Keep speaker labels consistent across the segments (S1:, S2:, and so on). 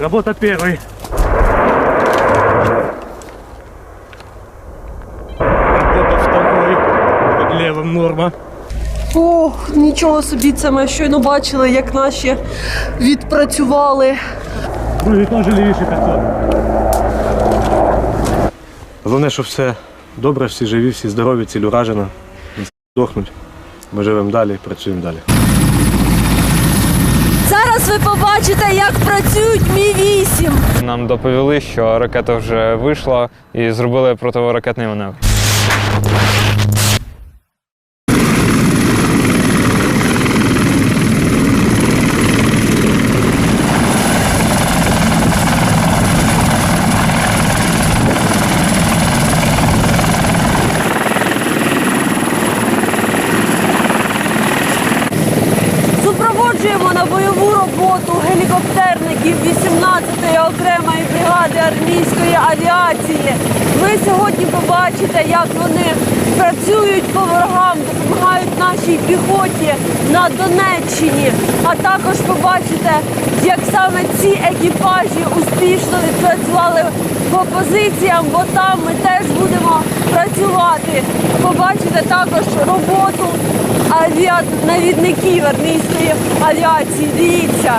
S1: Работа первый. Работа второй. Под левым норма.
S2: Ох, нічого собі, це ми щойно бачили, як наші відпрацювали.
S1: Другий теж лівіше 500. Головне, що все добре, всі живі, всі здорові, ціль уражена. Не здохнуть. Ми живемо далі, працюємо далі.
S2: Зараз ви побачите, як працюють Мі-8.
S3: Нам доповіли, що ракета вже вийшла і зробили противоракетний маневр.
S2: Супроводжуємо на бойову роботу гелікоптерників 18-ї окремої бригади армійської авіації. Ви сьогодні побачите, як вони працюють по ворогам, допомагають нашій піхоті на Донеччині. А також побачите, як саме ці екіпажі успішно відпрацювали по позиціям, бо там ми теж будемо працювати. Побачите також роботу авіанавідників армійської авіації. Дивіться.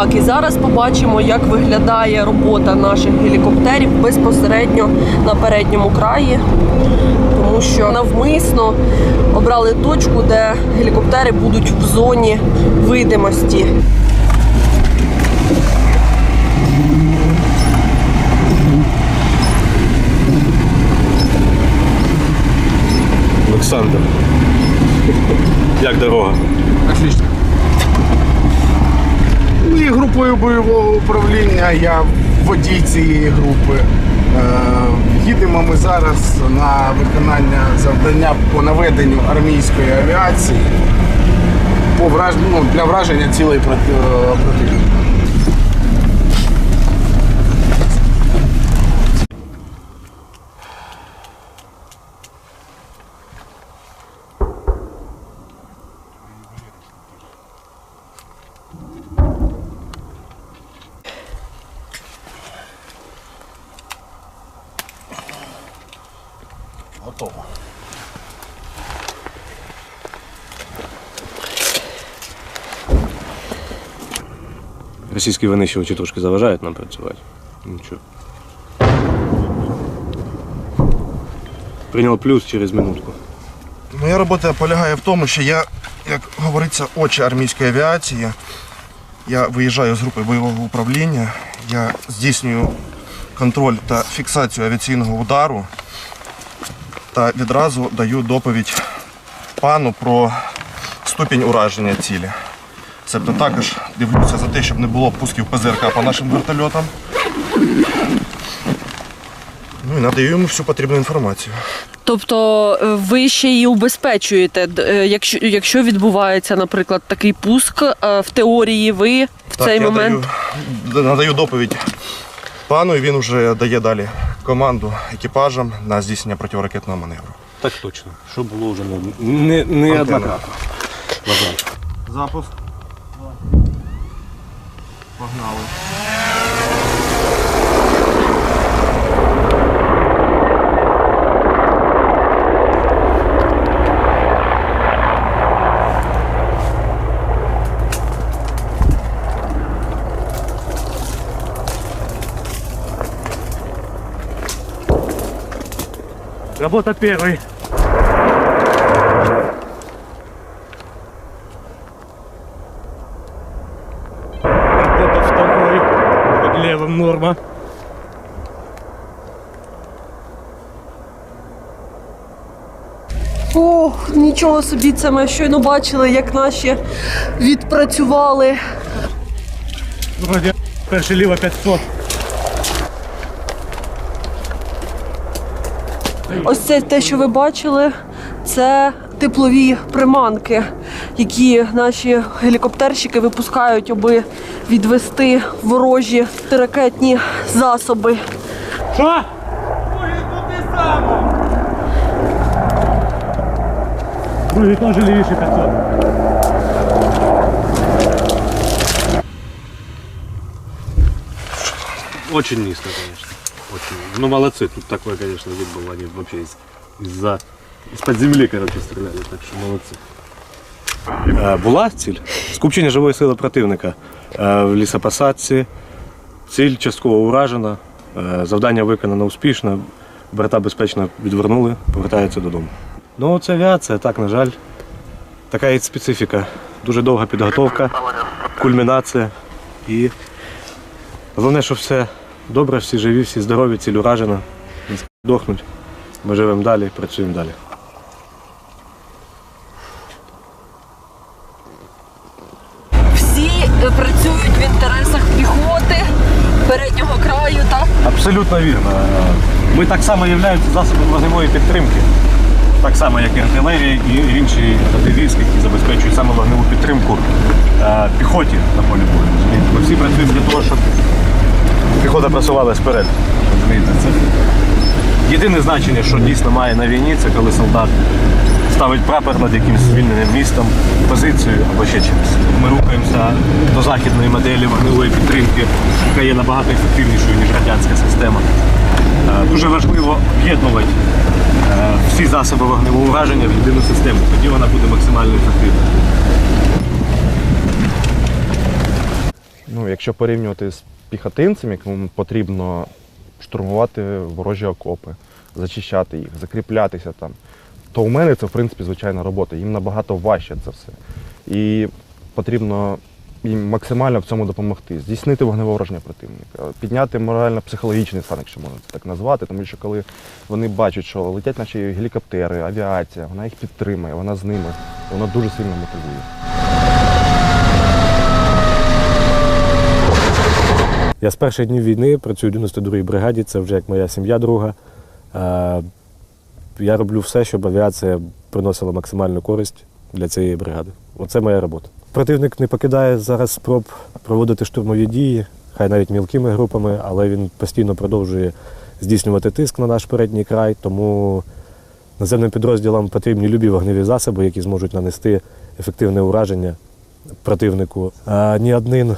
S2: Так, і зараз побачимо, як виглядає робота наших гелікоптерів безпосередньо на передньому краї, тому що навмисно обрали точку, де гелікоптери будуть в зоні видимості.
S1: Олександр. Як дорога?
S4: Ми є групою бойового управління, я водій цієї групи. Е, Їдемо ми зараз на виконання завдання по наведенню армійської авіації по враж... ну, для враження цілей проти... противника.
S1: Російські винищувачі трошки заважають нам працювати. Нічого. Прийняв плюс через минутку.
S4: Моя робота полягає в тому, що я, як говориться, очі армійської авіації. Я виїжджаю з групи бойового управління, я здійснюю контроль та фіксацію авіаційного удару та відразу даю доповідь пану про ступінь ураження цілі. Тобто також дивлюся за те, щоб не було пусків ПЗРК по нашим вертольотам. Ну і надаю йому всю потрібну інформацію.
S2: Тобто е, ви ще її убезпечуєте, е, якщо, якщо відбувається, наприклад, такий пуск, е, в теорії ви в
S4: Так,
S2: цей
S4: я
S2: момент.
S4: Даю, надаю доповідь пану, і він вже дає далі команду екіпажам на здійснення протиракетного маневру.
S1: Так точно. Що було вже не, не, не однократно.
S4: Запуск. Погнали.
S1: Работа первый.
S2: Нічого собі, це ми щойно бачили, як наші відпрацювали.
S1: Вроде Перший ліво 500.
S2: Ось це те, що ви бачили, це теплові приманки, які наші гелікоптерщики випускають, аби відвести ворожі ракетні засоби.
S1: Що? Другий теж лівіше 500.
S5: Очень низко, конечно. Очень. Ну, молодцы. Тут такой, конечно, вид был. Они вообще из- из-за... Из-под земли, короче, стреляли. Так что молодцы.
S1: Е, Була ціль. Скупчення живої сили противника е, в лісопосадці. Ціль частково уражена. Е, Завдання виконано успішно. Брата безпечно відвернули, повертаються додому. Ну, це авіація, так, на жаль. Така є специфіка. Дуже довга підготовка, кульмінація. І головне, що все добре, всі живі, всі здорові, ціль уражена. Не здохнуть. Ми живемо далі, працюємо далі.
S2: Всі е, працюють в інтересах піхоти переднього краю, так?
S1: Абсолютно вірно. Ми так само являємося засобом вогневої підтримки, так само, як і артилерія і інші роди які забезпечують саме вогневу підтримку е, піхоті на полі бою. Ми всі працюємо для того, щоб піхота вперед. розумієте? Це єдине значення, що дійсно має на війні, це коли солдат ставить прапор над якимось звільненим містом, позицією або ще чимось. Ми рухаємося до західної моделі вогневої підтримки, яка є набагато ефективнішою, ніж радянська система. Е, Дуже важливо об'єднувати е, всі засоби вогневого ураження в єдину систему. Тоді вона буде максимально ефективна.
S6: Ну, якщо порівнювати з піхотинцем, якому потрібно штурмувати ворожі окопи, зачищати їх, закріплятися там, то у мене це в принципі звичайна робота. Їм набагато важче це все. І потрібно їм максимально в цьому допомогти, здійснити вогневе ураження противника, підняти морально-психологічний стан, якщо можна це так назвати, тому що коли вони бачать, що летять наші гелікоптери, авіація, вона їх підтримує, вона з ними, вона дуже сильно мотивує.
S1: Я з перших днів війни працюю в 92-й бригаді, це вже як моя сім'я друга. Е, Я роблю все, щоб авіація приносила максимальну користь для цієї бригади. Оце моя робота. Противник не покидає зараз спроб проводити штурмові дії, хай навіть мілкими групами, але він постійно продовжує здійснювати тиск на наш передній край, тому наземним підрозділам потрібні любі вогневі засоби, які зможуть нанести ефективне ураження противнику. А ні один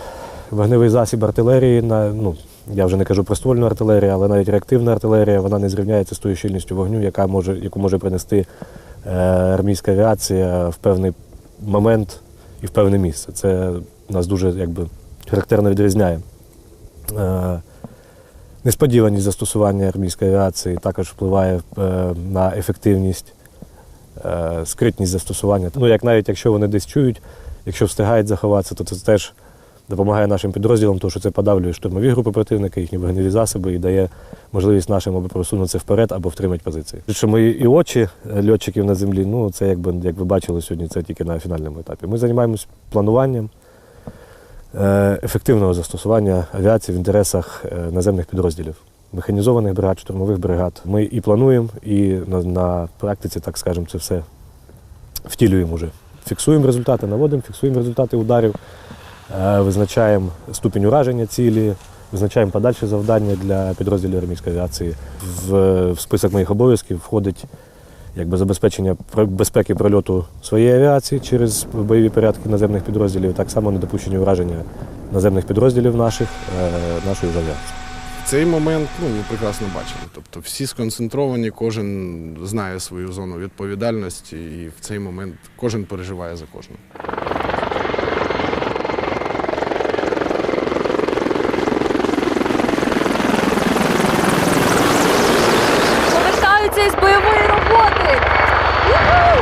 S1: вогневий засіб артилерії, на, ну, я вже не кажу про ствольну артилерію, але навіть реактивна артилерія, вона не зрівняється з тою щільністю вогню, яка може, яку може принести е, армійська авіація в певний момент і в певне місце. Це нас дуже якби, характерно відрізняє. Е, несподіваність застосування армійської авіації також впливає е, на ефективність, е, скритність застосування. Ну, як навіть якщо вони десь чують, якщо встигають заховатися, то це теж допомагає нашим підрозділам, тому що це подавлює штурмові групи противника, їхні вогневі засоби і дає можливість нашим або просунутися вперед, або втримати позиції. Що мої і очі е, льотчиків на землі, ну це якби як ви бачили сьогодні, це тільки на фінальному етапі. Ми займаємось плануванням е, ефективного застосування авіації в інтересах е, наземних підрозділів. Механізованих бригад, штурмових бригад. Ми і плануємо, і на, на практиці, так скажемо, це все втілюємо вже. Фіксуємо результати, наводимо, фіксуємо результати ударів, визначаємо ступінь ураження цілі, визначаємо подальші завдання для підрозділів армійської авіації. В, в список моїх обов'язків входить якби, забезпечення безпеки прольоту своєї авіації через бойові порядки наземних підрозділів, так само недопущення ураження наземних підрозділів наших, е, авіацією.
S7: В цей момент ну, ми прекрасно бачили. Тобто всі сконцентровані, кожен знає свою зону відповідальності, і в цей момент кожен переживає за кожного.
S2: Повертаються із бойової роботи. Юху!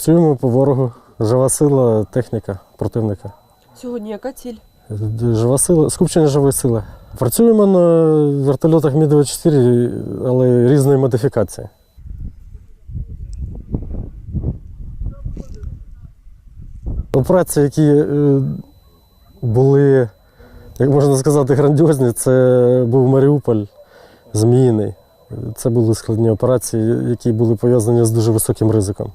S8: Працюємо по ворогу. Жива сила, техніка противника.
S2: Сьогодні яка ціль?
S8: Жива сила, скупчення живої сили. Працюємо на вертольотах Мі-24, але різної модифікації. Операції, які е, були, як можна сказати, грандіозні, це був Маріуполь, Зміїний. Це були складні операції, які були пов'язані з дуже високим ризиком.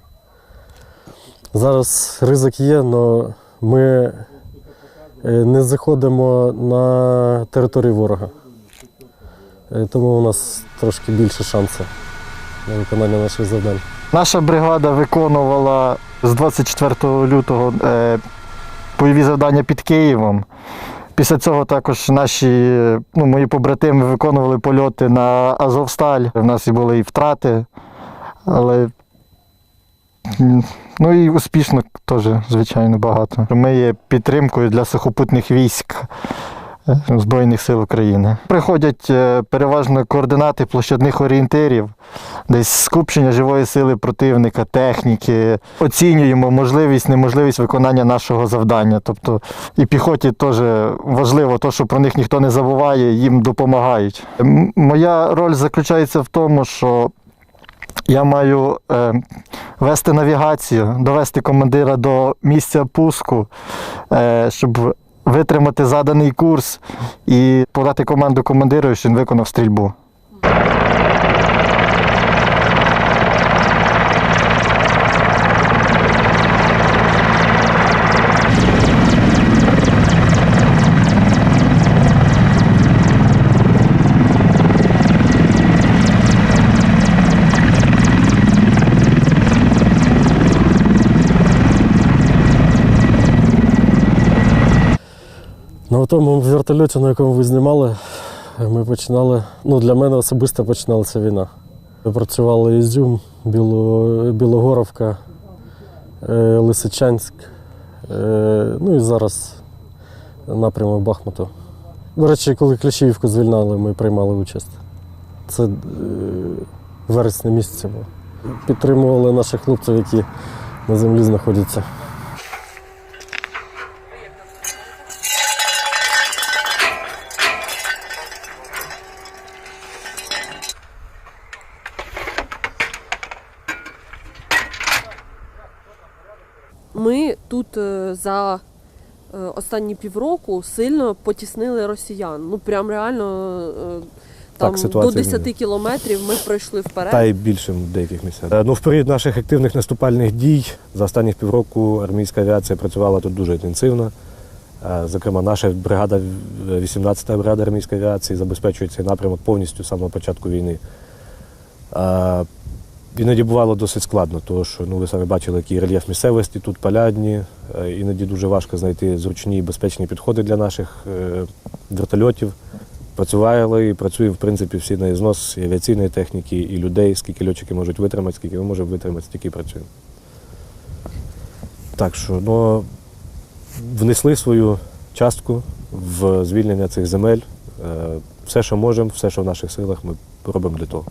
S8: Зараз ризик є, але ми е, не заходимо на територію ворога. Е, Тому у нас трошки більше шансів на виконання наших завдань.
S9: Наша бригада виконувала з 24 лютого е, бойові завдання під Києвом. Після цього також наші ну, мої побратими виконували польоти на Азовсталь. У нас і були і втрати, але ну і успішно теж, звичайно, багато. Ми є підтримкою для сухопутних військ. е, Збройних сил України. Приходять е, переважно координати площадних орієнтирів, десь скупчення живої сили противника, техніки. Оцінюємо можливість, неможливість виконання нашого завдання. Тобто і піхоті теж важливо, то, що про них ніхто не забуває, їм допомагають. Моя роль заключається в тому, що я маю е, вести навігацію, довести командира до місця пуску, е, щоб витримати заданий курс і подати команду командиру, що він виконав стрільбу.
S8: На тому вертольоті, на якому ви знімали, ми починали. Ну, для мене особисто починалася війна. Працювали Ізюм, Біло, Білогоровка, е, Лисичанськ. Е, ну і зараз напрямок Бахмуту. До речі, коли Кліщіївку звільнали, ми приймали участь. Це е, вересня місяця було. Підтримували наших хлопців, які на землі знаходяться.
S2: Ми тут е, за е, останні півроку сильно потіснили росіян. Ну прям реально е, там до
S1: ситуація
S2: 10 кілометрів ми пройшли вперед.
S1: Та й більше в деяких місцях. Е, Ну, в період наших активних наступальних дій за останніх півроку армійська авіація працювала тут дуже інтенсивно. Зокрема, наша бригада, 18-та бригада армійської авіації, забезпечує цей напрямок повністю з самого початку війни. Іноді бувало досить складно, тому що ну, ви самі бачили, який рельєф місцевості, тут полядні. Е, Іноді дуже важко знайти зручні і безпечні підходи для наших е, вертольотів. Працювали і працюємо, в принципі, всі на ізнос і авіаційної техніки, і людей, скільки льотчики можуть витримати, скільки ми можемо витримати, стільки працюємо. Так що, ну, внесли свою частку в звільнення цих земель. Е, Все, що можемо, все, що в наших силах, ми робимо для того.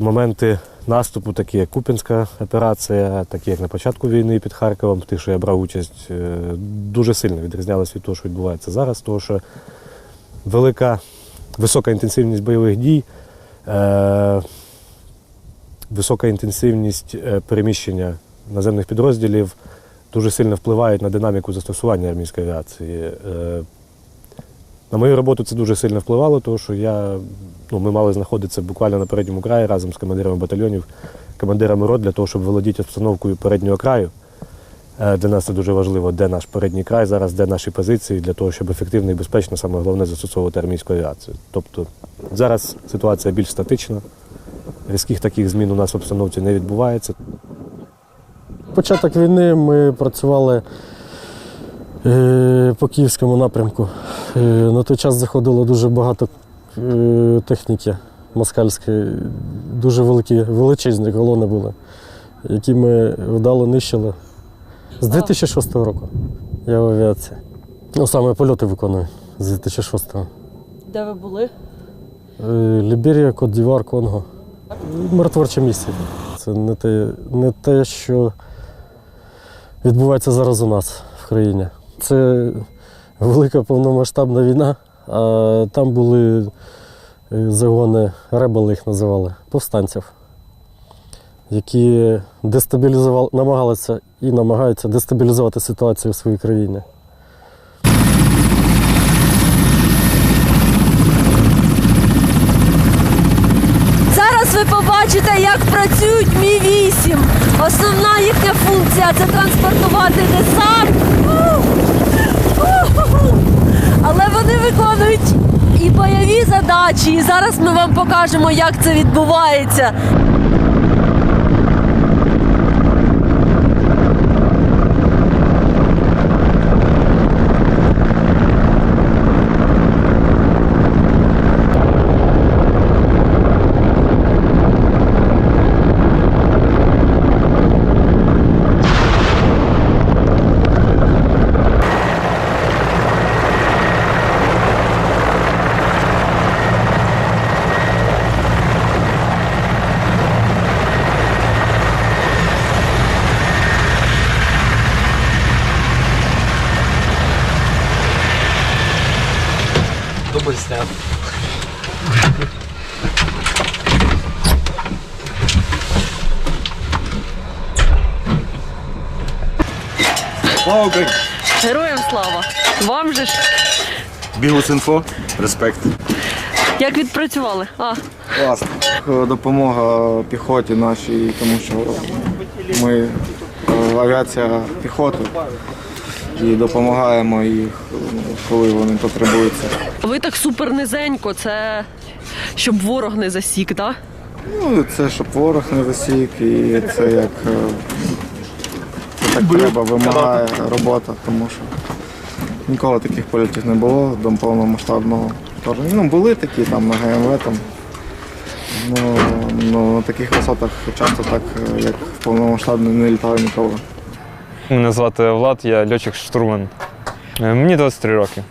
S1: Моменти наступу, такі як Купінська операція, такі як на початку війни під Харковом, тих, що я брав участь, е, дуже сильно відрізнялися від того, що відбувається зараз, тому що велика, висока інтенсивність бойових дій, е, висока інтенсивність е, переміщення наземних підрозділів дуже сильно впливають на динаміку застосування армійської авіації. На мою роботу це дуже сильно впливало, тому що я, ну, ми мали знаходитися буквально на передньому краї разом з командирами батальйонів, командирами рот для того, щоб володіти обстановкою переднього краю. Е, Для нас це дуже важливо, де наш передній край зараз, де наші позиції, для того, щоб ефективно і безпечно, саме головне, застосовувати армійську авіацію. Тобто зараз ситуація більш статична, різких таких змін у нас в обстановці не відбувається.
S8: Початок війни ми працювали по київському напрямку. Е, на той час заходило дуже багато е, техніки москальської, дуже великі, величезні колони були, які ми вдало нищили. З 2006 року я в авіації. Ну, саме польоти виконую з 2006-го.
S2: Де ви були?
S8: Е, Ліберія, Кот-Дівар, Конго. Миротворче місце. Це не те, не те, що відбувається зараз у нас в країні. Це велика повномасштабна війна, а там були е, загони, ребели їх називали, повстанців, які дестабілізували, намагалися і намагаються дестабілізувати ситуацію в своїй країні.
S2: Зараз ви побачите, як працюють Мі-8. Основна їхня функція це транспортувати десант. Але вони виконують і бойові задачі. І зараз ми вам покажемо, як це відбувається. Героям слава! Вам же ж
S10: Бігус.Інфо, респект.
S2: як відпрацювали? А,
S11: Класно. Допомога піхоті нашій, тому що ми е, авіація піхоти і допомагаємо їх, коли вони потребуються.
S2: ви так супер низенько, це щоб ворог не засік, так?
S11: Ну, це щоб ворог не засік, і це як е, це так треба, вимагає робота, тому що ніколи таких польотів не було до повномасштабного вторгнення. Ну, були такі там на ГМВ там. Ну, ну, на таких висотах часто так, як в повномасштабному не літали ніколи.
S3: Мене звати Влад, я льотчик штурман. Е, Мені 23 роки.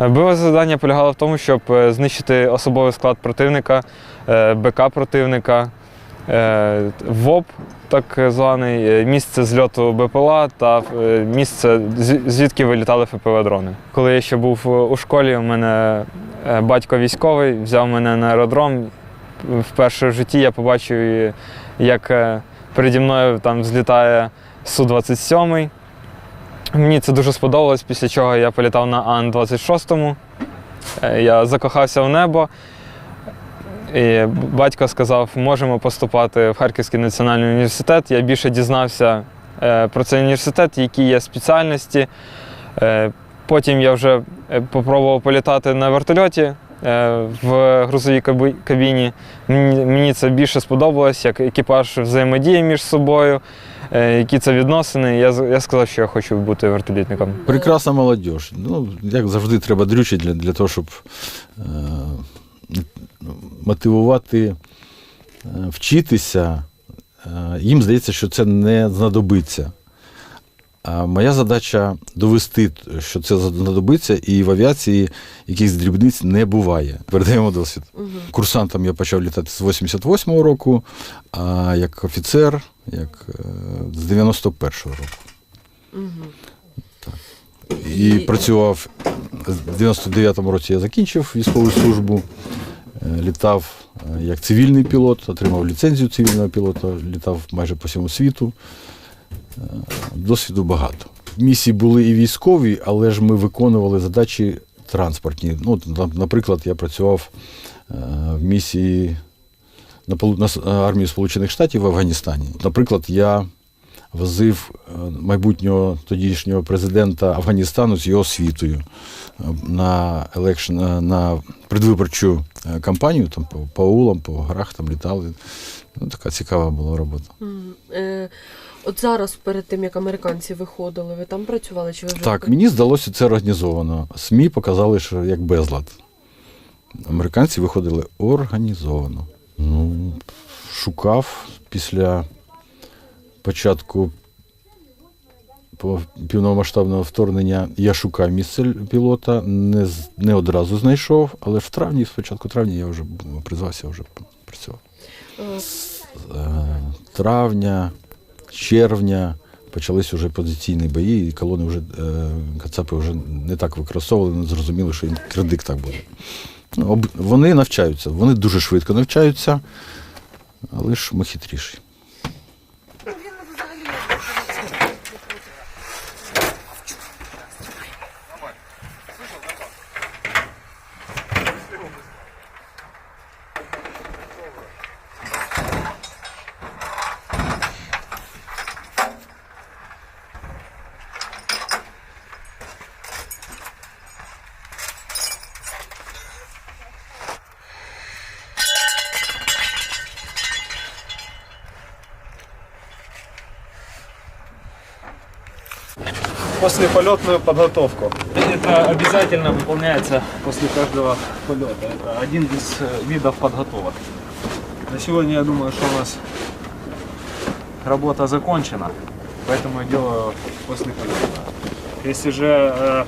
S3: Е, Бойове завдання полягало в тому, щоб е, знищити особовий склад противника, БК противника, ВОП, так званий, е, місце зльоту БПЛА та е, місце, звідки вилітали ФПВ-дрони. Коли я ще був е, у школі, у мене е, батько військовий взяв мене на аеродром. Вперше в житті я побачив, е, як е, переді мною там злітає Су-27. Мені це дуже сподобалось, після чого я політав на Ан-26. Е, Я закохався в небо. І батько сказав, можемо поступати в Харківський національний університет. Я більше дізнався е, про цей університет, які є спеціальності. Е, Потім я вже е, попробував політати на вертольоті е, в грузовій кабіні. Мені, це більше сподобалось, як екіпаж взаємодіє між собою, е, які це відносини. Я, сказав, що я хочу бути вертолітником.
S10: Прекрасна молодь. Ну, як завжди, треба дрючити для, того, щоб е, мотивувати, е, вчитися. Е, їм здається, що це не знадобиться. А моя задача довести, що це знадобиться, і в авіації якихось дрібниць не буває. Передаємо досвід. Курсантом я почав літати з 88-го року, а як офіцер, як е, з 91-го року. Так. І працював в 99-му році я закінчив військову службу, е, літав е, як цивільний пілот, отримав ліцензію цивільного пілота, літав майже по всьому світу. Е, Досвіду багато. Місії були і військові, але ж ми виконували задачі транспортні. Ну, наприклад, я працював в місії на армії Сполучених Штатів в Афганістані. Наприклад, я возив е, майбутнього тодішнього президента Афганістану з його світою е, на елекшн, е, на предвиборчу кампанію, там по, по аулам, по горах там літали. Ну, така цікава була робота.
S2: Е, от зараз, перед тим як американці виходили, ви там працювали чи ви вже
S10: Так, мені здалося це організовано. СМІ показали, що як безлад. Американці виходили організовано. Ну, шукав після початку по- повномасштабного вторгнення. Я шукав місце пілота, не, не одразу знайшов, але в травні, спочатку травня я вже призвався, вже працював. З е, травня, червня почались вже позиційні бої, і колони вже е, кацапи вже не так використовували, не зрозуміли, що їм кредит так буде. Ну, Вони навчаються, вони дуже швидко навчаються, але ж ми хитріші.
S12: Послеполетную подготовку. Это обязательно выполняется после каждого полета. Это один из э, видов подготовок. На сегодня я думаю, что у нас работа закончена, поэтому я делаю после полета. Если же э,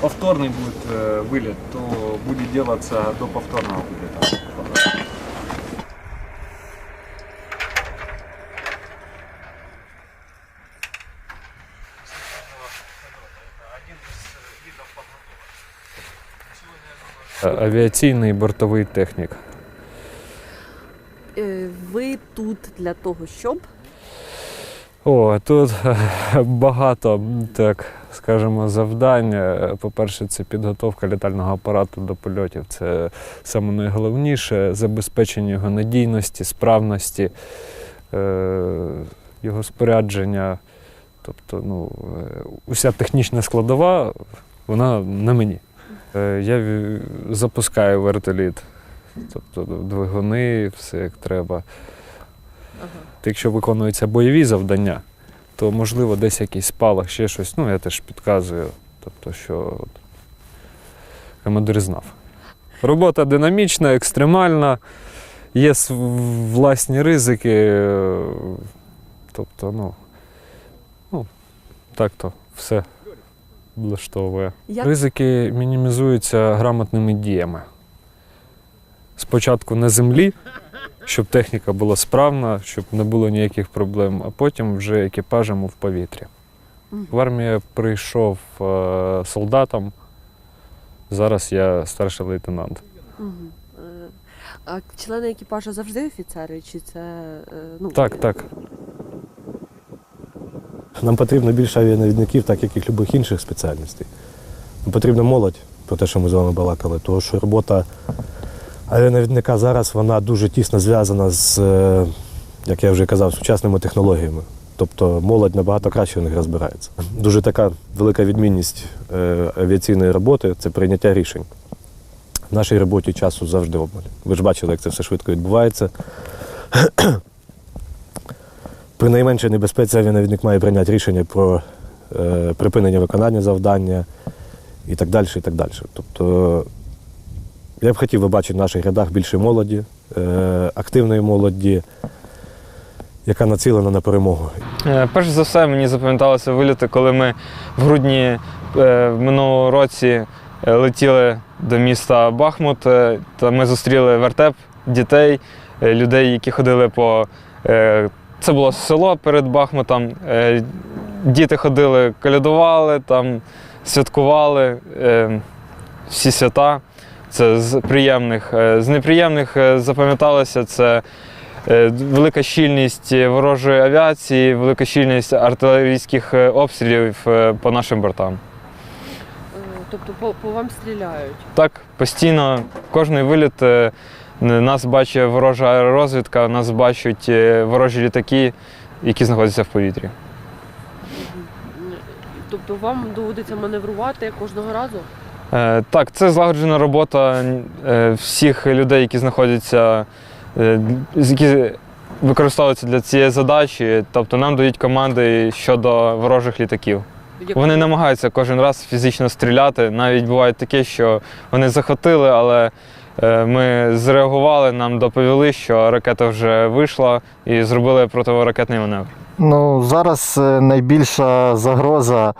S12: повторный будет э, вылет, то будет делаться до повторного вылета.
S3: Авіаційний бортовий технік.
S2: Е, Ви тут для того, щоб
S3: О, тут багато, так скажімо, завдань. Е, По-перше, це підготовка літального апарату до польотів. Це саме найголовніше забезпечення його надійності, справності, е, його спорядження. Тобто, ну, е, уся технічна складова, вона на мені. Е, Я запускаю вертоліт, тобто двигуни, все як треба. Якщо виконуються бойові завдання, то можливо десь якийсь спалах, ще щось. Ну, я теж підказую. Тобто, що от, командир знав. Робота динамічна, екстремальна, є власні ризики. Тобто, ну, ну так то все влаштовує.
S2: Як-
S3: Ризики мінімізуються грамотними діями. Спочатку на землі, щоб техніка була справна, щоб не було ніяких проблем, а потім вже екіпажем в повітрі. В армію прийшов е, солдатом, зараз я старший лейтенант.
S2: Е, А члени екіпажу завжди офіцери? Чи це е, ну
S3: Так, так.
S1: Нам потрібно більше авіанавідників, так як і любих інших спеціальностей. Нам потрібна молодь, про те, що ми з вами балакали, тому що робота авіанавідника зараз вона дуже тісно зв'язана з, е, як я вже казав, сучасними технологіями. Тобто молодь набагато краще в них розбирається. Дуже така велика відмінність е, авіаційної роботи це прийняття рішень. В нашій роботі часу завжди обмаль. Ви ж бачили, як це все швидко відбувається. При найменшій небезпеці авіанавідник має прийняти рішення про е, припинення виконання завдання і так далі. І так далі. Тобто я б хотів би бачити в наших рядах більше молоді, е, активної молоді, яка націлена на перемогу.
S3: Е, Перш за все, мені запам'яталося виліти, коли ми в грудні е, минулого році е, летіли до міста Бахмут. е, Та ми зустріли вертеп дітей, людей, які ходили по. е, Це було село перед Бахмутом. е, Діти ходили, колядували, там, святкували е, всі свята. Це з приємних. Е, З неприємних запам'яталося це Велика щільність ворожої авіації, велика щільність артилерійських обстрілів по нашим бортам.
S2: Тобто по, по вам стріляють?
S3: Так, постійно, кожний виліт нас бачить ворожа аеророзвідка, нас бачать е, ворожі літаки, які знаходяться в повітрі.
S2: Тобто вам доводиться маневрувати кожного разу?
S3: Е, Так, це злагоджена робота е, всіх людей, які знаходяться, е, які використовуються для цієї задачі. Тобто нам дають команди щодо ворожих літаків. Вони намагаються кожен раз фізично стріляти. Навіть буває таке, що вони захотили, але ми зреагували, нам доповіли, що ракета вже вийшла і зробили противоракетний маневр.
S9: Ну, зараз е, найбільша загроза,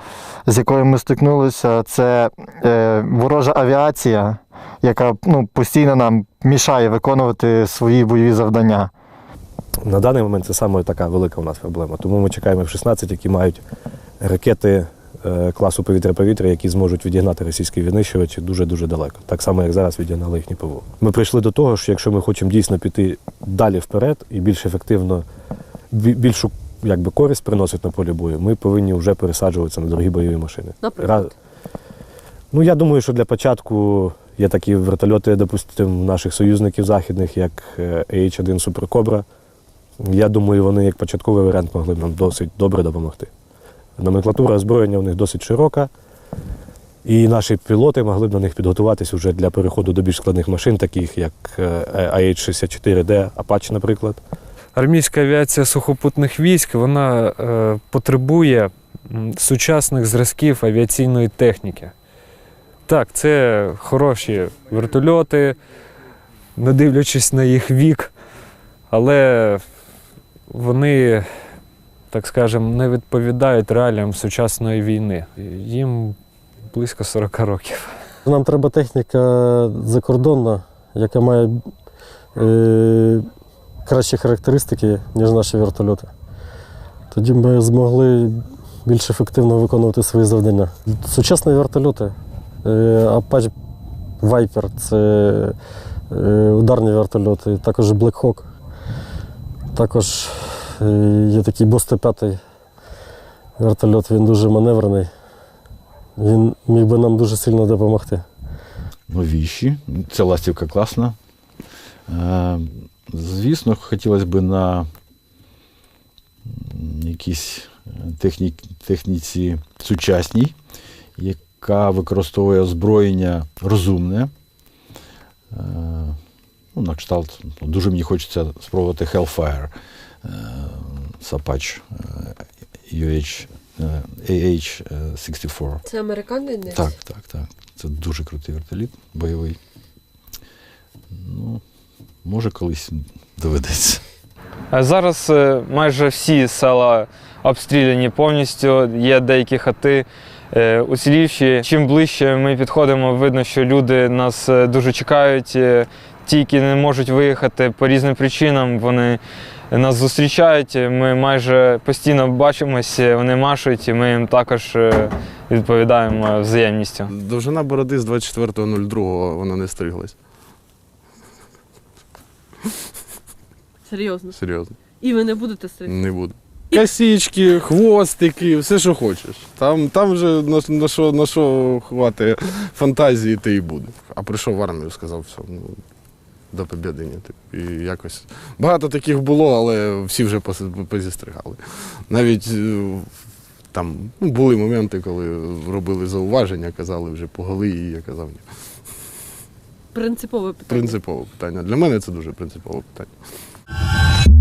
S9: з якою ми стикнулися, це е, ворожа авіація. яка ну, постійно нам мішає виконувати свої бойові завдання.
S1: На даний момент це саме така велика у нас проблема. Тому ми чекаємо F-16, які мають ракети е, класу повітря-повітря, які зможуть відігнати російські винищувачі дуже-дуже далеко. Так само, як зараз відігнали їхні ПВО. Ми прийшли до того, що якщо ми хочемо дійсно піти далі вперед і більш ефективно, більшу якби, користь приносити на полі бою, ми повинні вже пересаджуватися на дорогі бойові машини.
S2: Наприклад?
S1: Ра- Ну, я думаю, що для початку є такі вертольоти, допустимо, наших союзників західних, як е, H1 Super Cobra. Я думаю, вони як початковий варіант могли б нам досить добре допомогти. Номенклатура озброєння у них досить широка, і наші пілоти могли б на них підготуватись вже для переходу до більш складних машин, таких як е, AH-64D, Apache, наприклад.
S12: Армійська авіація сухопутних військ вона е, потребує сучасних зразків авіаційної техніки. Так, це хороші вертольоти, не дивлячись на їх вік, але вони, так скажемо, не відповідають реаліям сучасної війни. Їм близько 40 років.
S8: Нам треба техніка закордонна, яка має е, кращі характеристики, ніж наші вертольоти. Тоді ми змогли більш ефективно виконувати свої завдання. Сучасні вертольоти, е, Apache Viper це е, ударні вертольоти, також Black Hawk. Також є такий Бо 105 вертольот, він дуже маневрений. Він міг би нам дуже сильно допомогти.
S10: новіші. Ця ластівка класна. Е, Звісно, хотілося б на якійсь е, техні, техніці сучасній, яка використовує озброєння розумне. Е, Ну, на кшталт, ну, дуже мені хочеться спробувати Hellfire е, Apache е, UH, е, AH-64.
S2: Це американець?
S10: Так, так, так. Це дуже крутий вертоліт, бойовий. Ну, може, колись доведеться.
S3: Зараз майже всі села обстріляні повністю, є деякі хати уцілівші. Чим ближче ми підходимо, видно, що люди нас дуже чекають. Ті, які не можуть виїхати по різним причинам, вони нас зустрічають. Ми майже постійно бачимося, вони машуть, і ми їм також е, відповідаємо взаємністю.
S7: Довжина бороди з 24.02 вона не стриглась.
S2: Серйозно.
S7: Серйозно.
S2: І ви не будете стріляти?
S7: Не буду. Косічки, хвостики, все, що хочеш. Там, там вже на, на, що, на що хватить фантазії, ти і буде. А прийшов в армію, сказав, все, ну, до Побєдині. І якось. Багато таких було, але всі вже позістригали. Навіть е, там ну, були моменти, коли робили зауваження, казали вже поголи, і я казав ні.
S2: Принципове питання.
S7: Принципове питання. Для мене це дуже принципове питання.